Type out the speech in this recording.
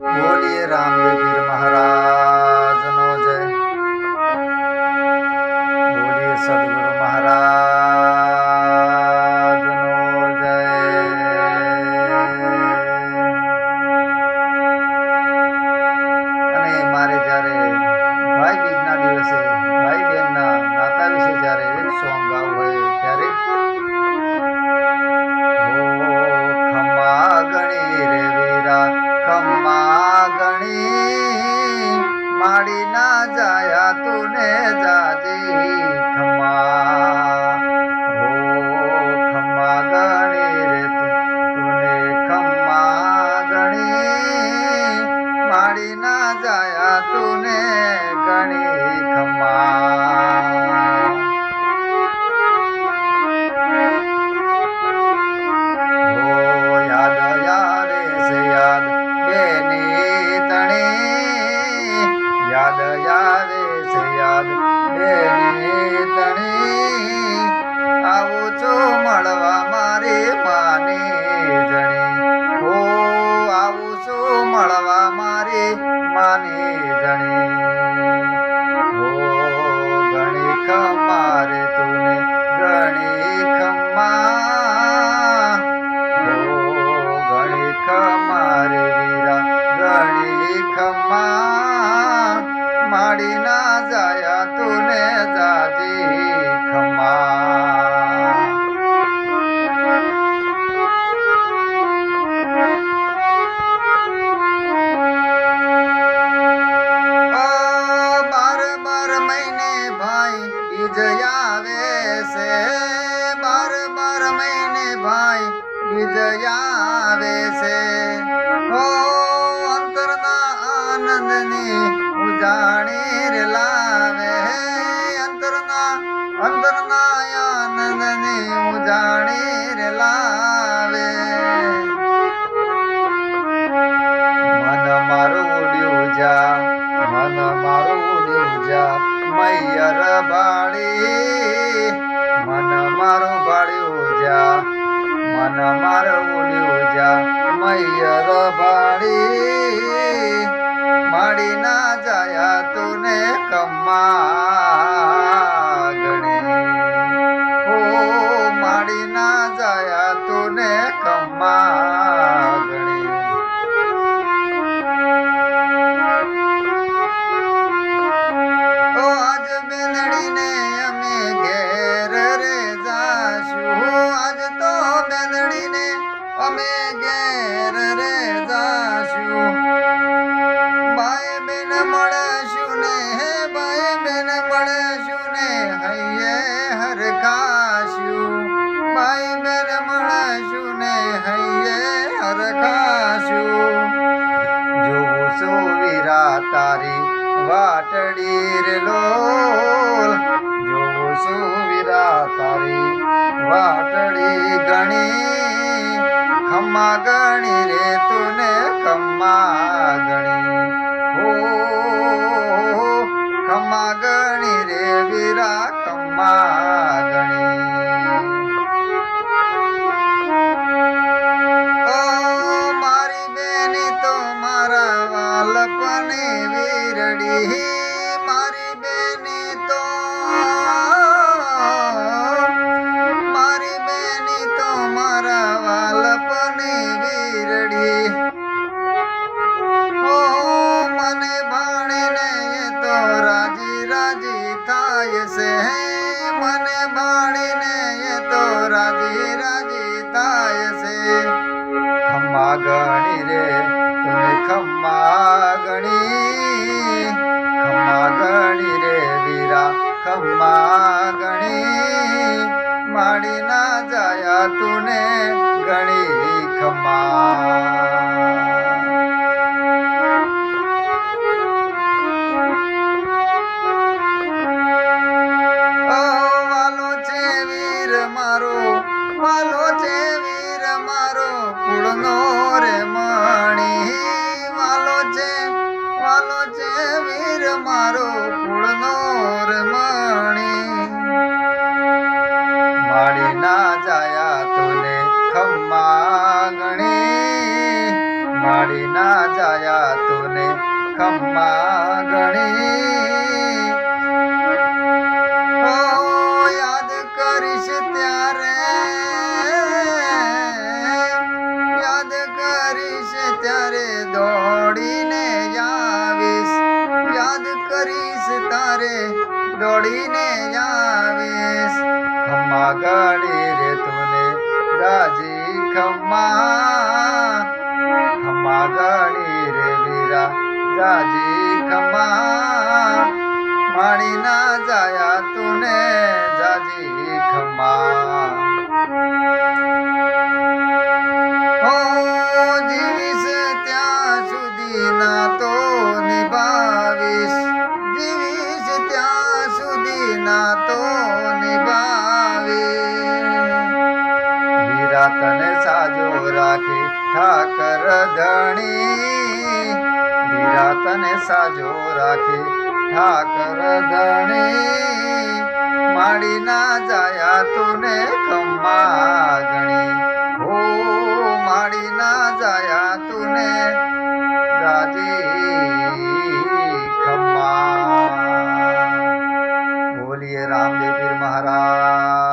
बोलिए रामदेव महाराज। ಗಣೇ બીજ આવે છે બાર બાર મહિને ભાઈ બીજ આવે છે હો, અંતરના આનંદની ઉજાણી રે લાવે. અંતરના અંતરના આનંદની ઉજાણી રે લાવે. ભાડી માડી ના જાયા તુને કમા ગણી ઓ માડી ના જાયા તુને કમા વીરા તારી વાટડી રે લોલ. જોઉં છું વીરા તારી વાટડી ગણી, ખમ્મા ગણી રે તું. જાય હે મને બાળીને એ તો રાજી રાજી થાય છે. ખમ્મા ગણી રે, તું ખમ્મા ગણી. માડી ના જાયા તોને ખમ્મા ગણી. યાદ કરીશ ત્યારે, યાદ કરીશ ત્યારે દોડીને આવીશ. યાદ કરીશ તારે દોડીને આવીશ. ખમ્મા ગણી રે તુને રાજી ખમ્મા ખમ્મા ગણી રે વીરા જાજી ખમા માણી ના જાયા તુને જાજી ખમ્મા રાખે ઠાકર ધણી વીરા તને સાજો રાખે ઠાકર ધણી માડી ના જાયા તુને ખમ્મા ગણી હો માડી ના જાયા તુને જાજી ખમ્મા બોલીએ રામદેવ પીર મહારાજનો